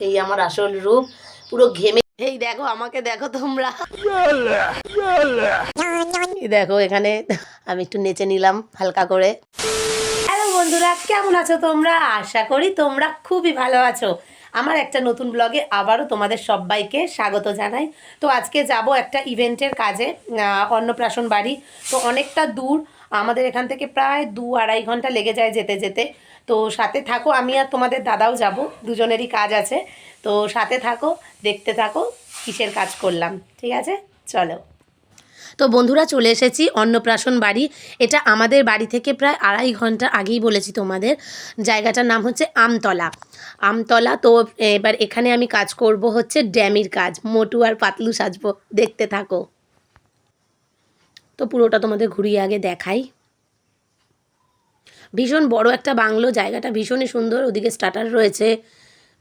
এই আমার আসল রূপ পুরো ঘেমে এই দেখো আমাকে দেখো তোমরা। দেখো এখানে আমি একটু নেচে নিলাম হালকা করে। হ্যালো বন্ধুরা কেমন আছো তোমরা? আশা করি তোমরা খুবই ভালো আছো। আমার একটা নতুন ব্লগে আবারও তোমাদের সবাইকে স্বাগত জানাই। তো আজকে যাব একটা ইভেন্টের কাজে আহ, অন্নপ্রাশন বাড়ি। তো অনেকটা দূর আমাদের এখান থেকে প্রায় দু আড়াই ঘণ্টা লেগে যায় যেতে যেতে। তো সাথে থাকো, আমি আর তোমাদের দাদাও যাব, দুজনেরই কাজ আছে। তো সাথে থাকো, দেখতে থাকো, কিসের কাজ করলাম, ঠিক আছে? চলো। তো বন্ধুরা, চলে এসেছি অন্নপ্রাশন বাড়ি। এটা আমাদের বাড়ি থেকে প্রায় আড়াই ঘণ্টা আগেই বলেছি তোমাদের। জায়গাটার নাম হচ্ছে আমতলা। আমতলা, তো এবার এখানে আমি কাজ করব হচ্ছে ড্যামির কাজ। মোটু আর পাতলু সাজবো, দেখতে থাকো। তো পুরোটা তোমাদের ঘুরিয়ে আগে দেখাই। ভীষণ বড় একটা বাংলো, জায়গাটা ভীষণই সুন্দর, ওদিকে স্টার্টার রয়েছে,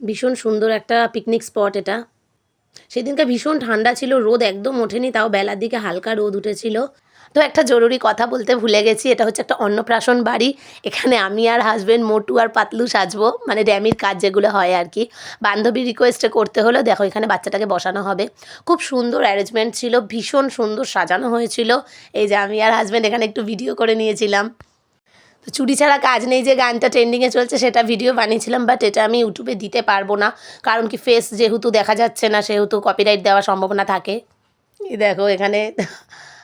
ভীষণ সুন্দর একটা পিকনিক স্পট এটা। সেদিনকে ভীষণ ঠান্ডা ছিল, রোদ একদম ওঠেনি, তাও বেলার দিকে হালকা রোদ উঠেছিল। তো একটা জরুরি কথা বলতে ভুলে গেছি, এটা হচ্ছে একটা অন্নপ্রাশন বাড়ি। এখানে আমি আর হাজবেন্ড মোটু আর পাতলু সাজবো মানে ড্যামির কাজ যেগুলো হয় আর কি। বান্ধবী রিকোয়েস্টে করতে হলো, দেখো এখানে বাচ্চাটাকে বসানো হবে। খুব সুন্দর অ্যারেঞ্জমেন্ট ছিল, ভীষণ সুন্দর সাজানো হয়েছিল। এই যে আমি আর হাজবেন্ড এখানে একটু ভিডিও করে নিয়েছিলাম। তো চুরি ছাড়া কাজ নেই যে গানটা ট্রেন্ডিংয়ে চলছে, সেটা ভিডিও বানিয়েছিলাম বাট এটা আমি ইউটিউবে দিতে পারব না। কারণ কি ফেস যেহেতু দেখা যাচ্ছে না, সেহেতু কপিরাইট দেওয়ার সম্ভাবনা থাকে। দেখো এখানে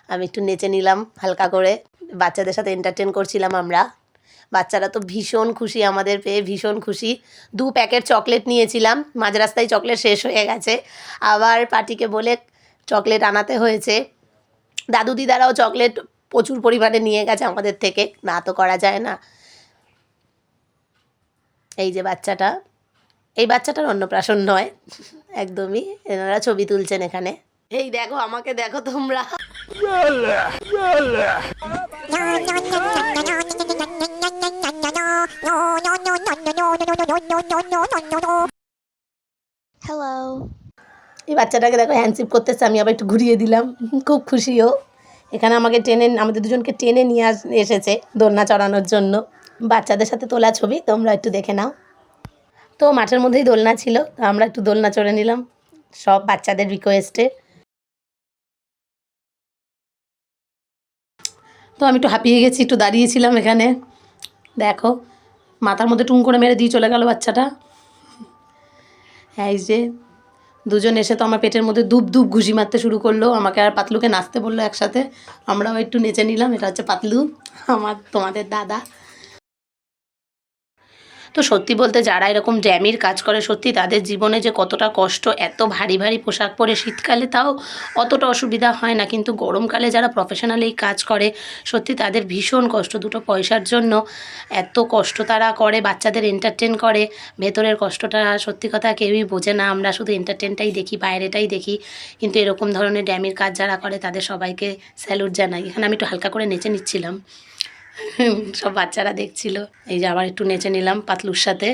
আমি একটু নেচে নিলাম হালকা করে। বাচ্চাদের সাথে এন্টারটেন করছিলাম আমরা। বাচ্চারা তো ভীষণ খুশি, আমাদের পেয়ে ভীষণ খুশি। দু প্যাকেট চকলেট নিয়েছিলাম মাঝ রাস্তায় চকলেট শেষ হয়ে গেছে। আবার পার্টিকে বলে চকলেট আনাতে হয়েছে। দাদু দিদারাও চকলেট প্রচুর পরিমাণে নিয়ে গেছে আমাদের থেকে। না তো করা যায় না। এই যে বাচ্চাটা। এই বাচ্চাটার অন্নপ্রাশন নয়। একদমই। এনারা ছবি তুলছেন এখানে। এই দেখো, আমাকে দেখো তোমরা. এই বাচ্চাটাকে দেখো হ্যান্ডশিপ করতেছে, আমি আবার একটু ঘুরিয়ে দিলাম। খুব খুশিও। এখানে আমাকে টেনে, আমাদের দুজনকে টেনে নিয়ে আস, এসেছে দোলনা চড়ানোর জন্য। বাচ্চাদের সাথে তোলা ছবি, তোমরা একটু দেখে নাও। তো মাঠের মধ্যেই দোলনা ছিল, তো আমরা একটু দোলনা চড়ে নিলাম। সব বাচ্চাদের রিকোয়েস্টে তো আমি একটু হাঁপিয়ে গেছি, একটু দাঁড়িয়েছিলাম এখানে। দেখো, মাথার মধ্যে টুং করে মেরে দিয়ে চলে গেল বাচ্চাটা। এই যে, দুজন এসে তো আমার পেটের মধ্যে দুপ দুপ ঘুষি মারতে শুরু করল। আমাকে আর পাতলুকে নাচতে বলল একসাথে। আমরাও একটু নেচে নিলাম, এটা হচ্ছে পাতলু, আমার তোমাদের দাদা। তো সত্যি বলতে যারা এরকম ড্যামির কাজ করে, সত্যি তাদের জীবনে যে কতটা কষ্ট, এত ভারী ভারী পোশাক পরে শীতকালে তাও অতটা অসুবিধা হয় না। কিন্তু গরমকালে যারা প্রফেশনাল এই কাজ করে, সত্যি তাদের ভীষণ কষ্ট। দুটো পয়সার জন্য এত কষ্ট তারা করে, বাচ্চাদের এন্টারটেন করে। ভেতরের কষ্টটা সত্যি কথা কেউই বোঝে না। আমরা শুধু এন্টারটেনটাই দেখি, বাইরেটাই দেখি। কিন্তু এরকম ধরনের ড্যামির কাজ যারা করে, তাদের সবাইকে স্যালুট জানাই। এখানে আমি একটু হালকা করে নেচে নিচ্ছিলাম। সব বাচ্চারা দেখছিল। এই যে আবার একটু নেচে নিলাম পাতলুর সাথে।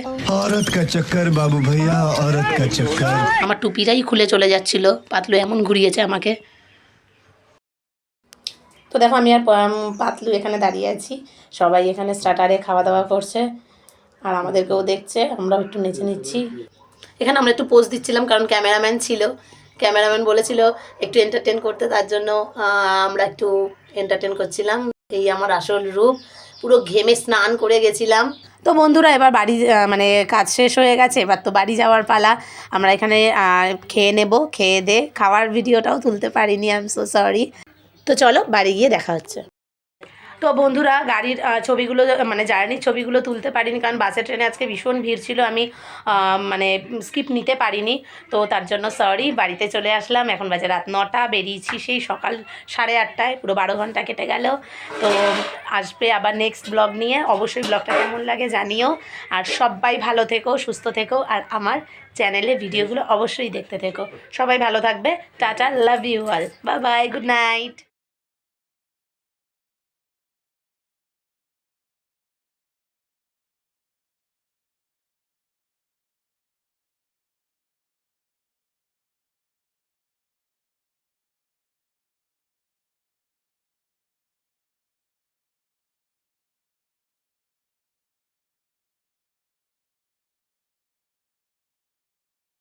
আমার টুপিটাই খুলে চলে যাচ্ছিল। পাতলু এমন ঘুরিয়েছে আমাকে। তো দেখো আমি আর পাতলু এখানে দাঁড়িয়ে আছি। সবাই এখানে স্টার্টারে খাওয়া দাওয়া করছে। আর আমাদেরকেও দেখছে। আমরা একটু নেচে নিচ্ছি। এখানে আমরা একটু পোজ দিচ্ছিলাম কারণ ক্যামেরাম্যান ছিল। ক্যামেরাম্যান বলেছিল একটু এন্টারটেন করতে। তার জন্য আমরা একটু এন্টারটেন করছিলাম। এই আমার আসল রূপ। পুরো ঘেমে স্নান করে গেছিলাম। তো বন্ধুরা, এবার বাড়ি মানে কাজ শেষ হয়ে গেছে, এবার তো বাড়ি যাওয়ার পালা। আমরা এখানে খেয়ে নেব, খেয়ে দে। খাওয়ার ভিডিওটাও তুলতে পারিনি আই এম সো সরি তো চলো, বাড়ি গিয়ে দেখা হচ্ছে। তো বন্ধুরা, গাড়ির ছবিগুলো মানে জার্নির ছবিগুলো তুলতে পারিনি কারণ বাসে ট্রেনে আজকে ভীষণ ভিড় ছিল। আমি মানে স্কিপ নিতে পারিনি। তো তার জন্য সরি বাড়িতে চলে আসলাম। এখন বাজে রাত নটা, বেরিয়েছি সেই সকাল সাড়ে আটটায়। পুরো বারো ঘণ্টা কেটে গেল। তো আসবে আবার নেক্সট ব্লগ নিয়ে। অবশ্যই ব্লগটা কেমন লাগে জানিও। আর সবাই ভালো থেকো, সুস্থ থেকো। আর আমার চ্যানেলে ভিডিওগুলো অবশ্যই দেখতে থেকো। সবাই ভালো থাকবে। টাটা লাভ ইউ অল বা বাই গুড নাইট